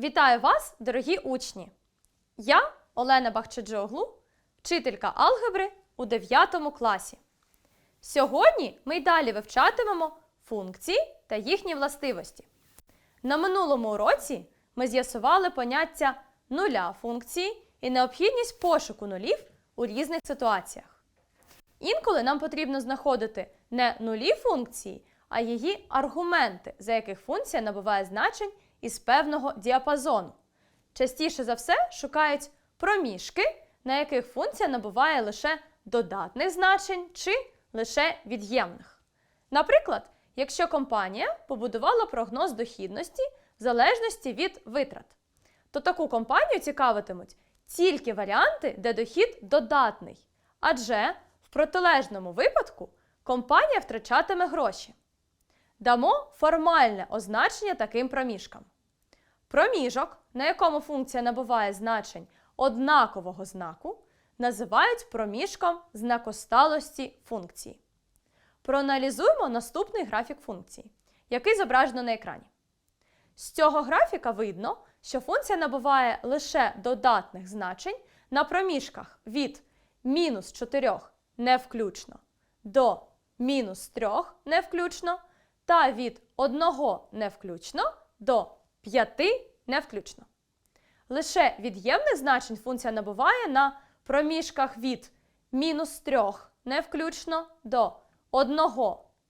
Вітаю вас, дорогі учні! Я Олена Бахчаджоглу, вчителька алгебри у 9 класі. Сьогодні ми й далі вивчатимемо функції та їхні властивості. На минулому уроці ми з'ясували поняття нуля функції і необхідність пошуку нулів у різних ситуаціях. Інколи нам потрібно знаходити не нулі функції, а її аргументи, за яких функція набуває значень із певного діапазону. Частіше за все шукають проміжки, на яких функція набуває лише додатних значень чи лише від'ємних. Наприклад, якщо компанія побудувала прогноз дохідності в залежності від витрат, то таку компанію цікавитимуть тільки варіанти, де дохід додатний, адже в протилежному випадку компанія втрачатиме гроші. Дамо формальне означення таким проміжкам. Проміжок, на якому функція набуває значень однакового знаку, називають проміжком знакосталості функції. Проаналізуємо наступний графік функції, який зображено на екрані. З цього графіка видно, що функція набуває лише додатних значень на проміжках від мінус 4 не включно до мінус 3 не включно та від 1 не включно до 5 не включно. Лише від'ємних значень функція набуває на проміжках від мінус 3 не включно до 1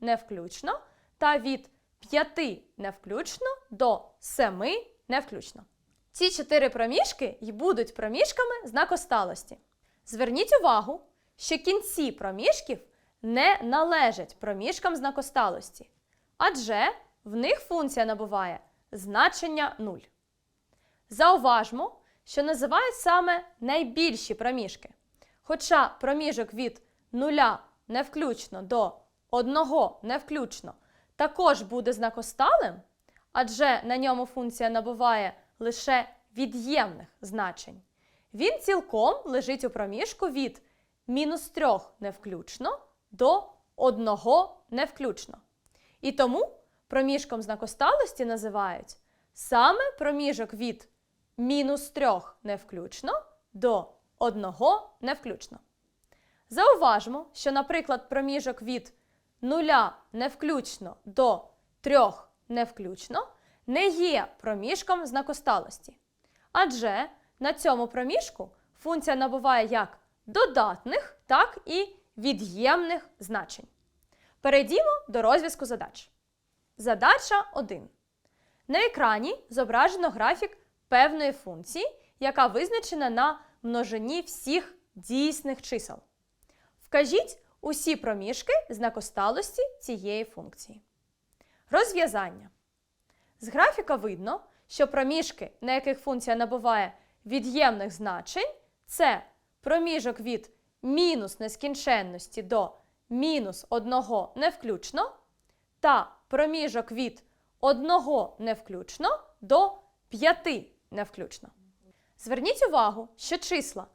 не включно та від 5 не включно до 7 не включно. Ці чотири проміжки й будуть проміжками знакосталості. Зверніть увагу, що кінці проміжків не належать проміжкам знакосталості, адже в них функція набуває значення 0. Зауважмо, що називають саме найбільші проміжки. Хоча проміжок від 0 не включно до 1 не включно також буде знакосталим, адже на ньому функція набуває лише від'ємних значень. Він цілком лежить у проміжку від мінус 3 не включно до 1 не включно. І тому проміжком знакосталості називають саме проміжок від мінус 3 не включно до 1 не включно. Зауважмо, що, наприклад, проміжок від 0 не включно до 3 не включно не є проміжком знакосталості. Адже на цьому проміжку функція набуває як додатних, так і від'ємних значень. Перейдімо до розв'язку задач. Задача 1. На екрані зображено графік певної функції, яка визначена на множині всіх дійсних чисел. Вкажіть усі проміжки знакосталості цієї функції. Розв'язання. З графіка видно, що проміжки, на яких функція набуває від'ємних значень, це проміжок від мінус нескінченності до мінус 1 не включно, та проміжок від 1 не включно до 5 не включно. Зверніть увагу, що числа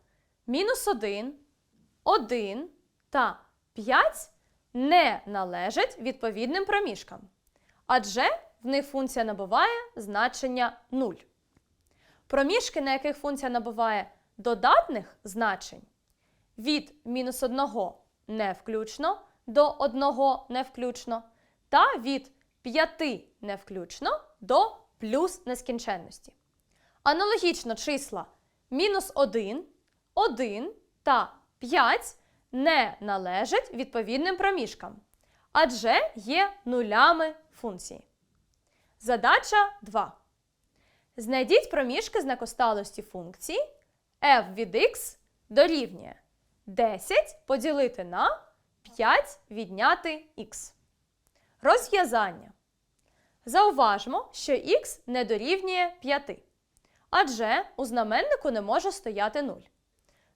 мінус 1, 1 та 5 не належать відповідним проміжкам, адже в них функція набуває значення 0. Проміжки, на яких функція набуває додатних значень, від мінус 1 не включно до 1 не включно, та від 5 не включно до плюс нескінченності. Аналогічно числа мінус 1, 1 та 5 не належать відповідним проміжкам, адже є нулями функції. Задача 2. Знайдіть проміжки знакосталості функції f від x дорівнює 10 поділити на 5 відняти x. Розв'язання. Зауважмо, що x не дорівнює 5, адже у знаменнику не може стояти 0.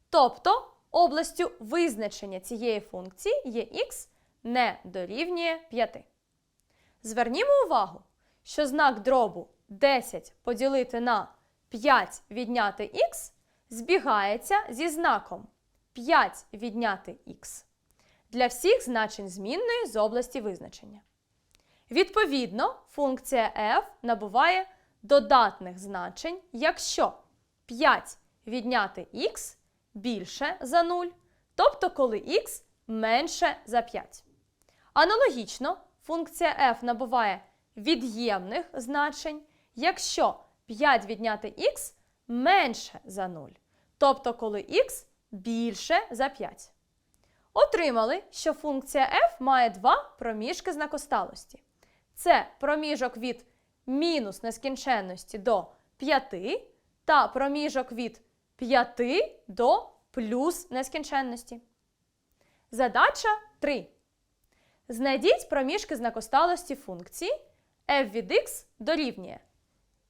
Тобто областю визначення цієї функції є x не дорівнює 5. Звернімо увагу, що знак дробу 10 поділити на 5 відняти х збігається зі знаком 5 відняти х для всіх значень змінної з області визначення. Відповідно, функція f набуває додатних значень, якщо 5 відняти х більше за 0, тобто коли х менше за 5. Аналогічно, функція f набуває від'ємних значень, якщо 5 відняти х менше за 0, тобто коли х більше за 5. Отримали, що функція f має два проміжки знакосталості. Це проміжок від мінус нескінченності до 5 та проміжок від 5 до плюс нескінченності. Задача 3. Знайдіть проміжки знакосталості функції f від x дорівнює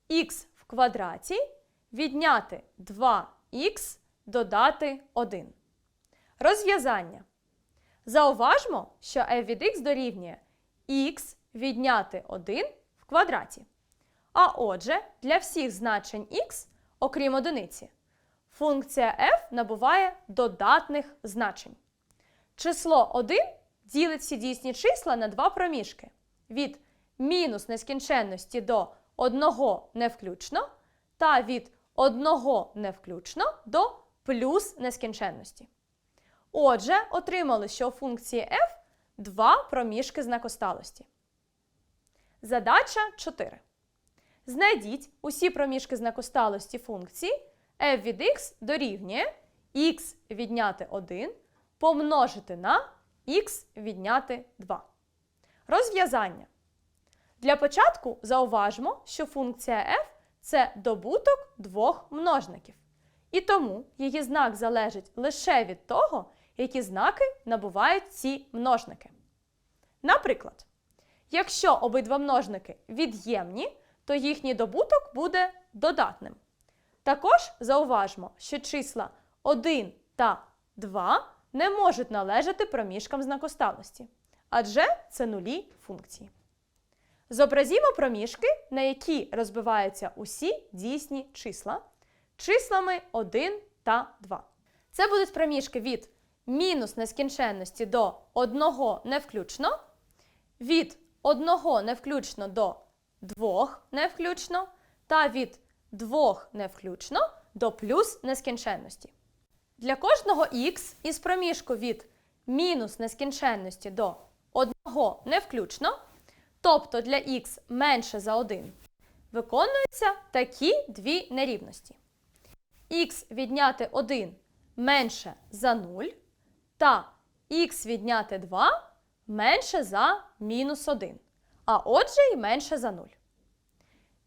x в квадраті відняти 2x додати 1. Розв'язання. Зауважмо, що f від x дорівнює x відняти 1 в квадраті. А отже, для всіх значень x, окрім одиниці, функція f набуває додатних значень. Число 1 ділить всі дійсні числа на два проміжки від мінус нескінченності до 1 не включно та від 1 не включно до плюс нескінченності. Отже, отримали, що у функції f два проміжки знакосталості. Задача 4. Знайдіть усі проміжки знакосталості функції f від x дорівнює x відняти 1 помножити на x відняти 2. Розв'язання. Для початку зауважимо, що функція f це добуток двох множників. І тому її знак залежить лише від того, які знаки набувають ці множники. Наприклад, якщо обидва множники від'ємні, то їхній добуток буде додатним. Також зауважмо, що числа 1 та 2 не можуть належати проміжкам знакосталості, адже це нулі функції. Зобразімо проміжки, на які розбиваються усі дійсні числа, числами 1 та 2. Це будуть проміжки від мінус нескінченності до 1 не включно, від 1 не включно до 2 не включно, та від 2 не включно до плюс нескінченності. Для кожного х із проміжку від мінус нескінченності до 1 не включно, тобто для х менше за 1, виконуються такі дві нерівності. х відняти 1 менше за 0 та х відняти 2 менше за мінус 1, а отже і менше за 0.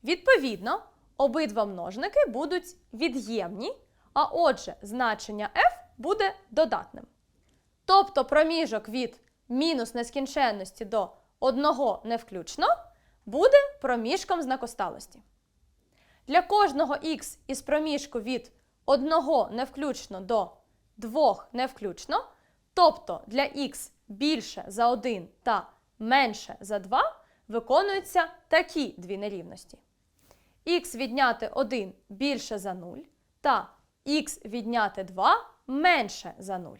Відповідно, обидва множники будуть від'ємні, а отже, значення f буде додатним. Тобто проміжок від мінус нескінченності до 1 не включно буде проміжком знакосталості. Для кожного х із проміжку від 1 не включно до 2 не включно, тобто для х більше за 1 та менше за 2, виконуються такі дві нерівності. х відняти 1 більше за 0 та х відняти 2 менше за 0.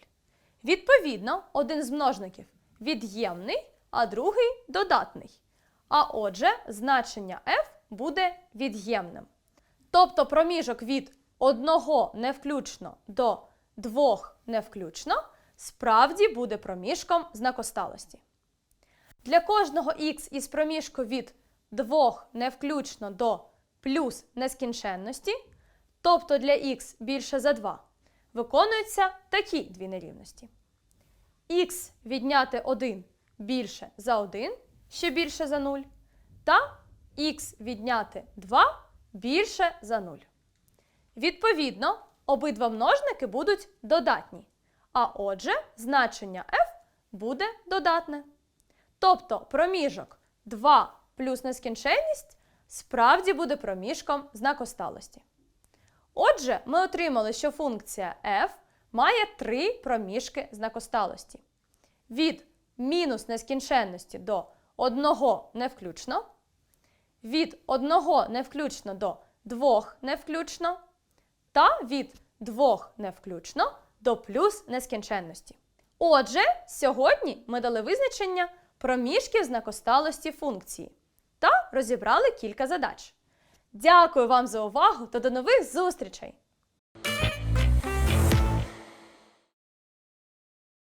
Відповідно, один з множників від'ємний, а другий додатний. А отже, значення f буде від'ємним. Тобто проміжок від 1 не включно до 2 не включно справді буде проміжком знакосталості. Для кожного х із проміжку від 2 не включно до плюс нескінченності, тобто для х більше за 2, виконуються такі дві нерівності. х відняти 1 більше за 1, ще більше за 0, та х відняти 2 більше за 0. Відповідно, обидва множники будуть додатні. А отже, значення f буде додатне. Тобто проміжок 2 плюс нескінченність справді буде проміжком знакосталості. Отже, ми отримали, що функція f має три проміжки знакосталості. Від мінус нескінченності до 1 не включно, від 1 не включно до 2 не включно, та від 2 не включно до плюс нескінченності. Отже, сьогодні ми дали визначення проміжків знакосталості функції та розібрали кілька задач. Дякую вам за увагу та до нових зустрічей!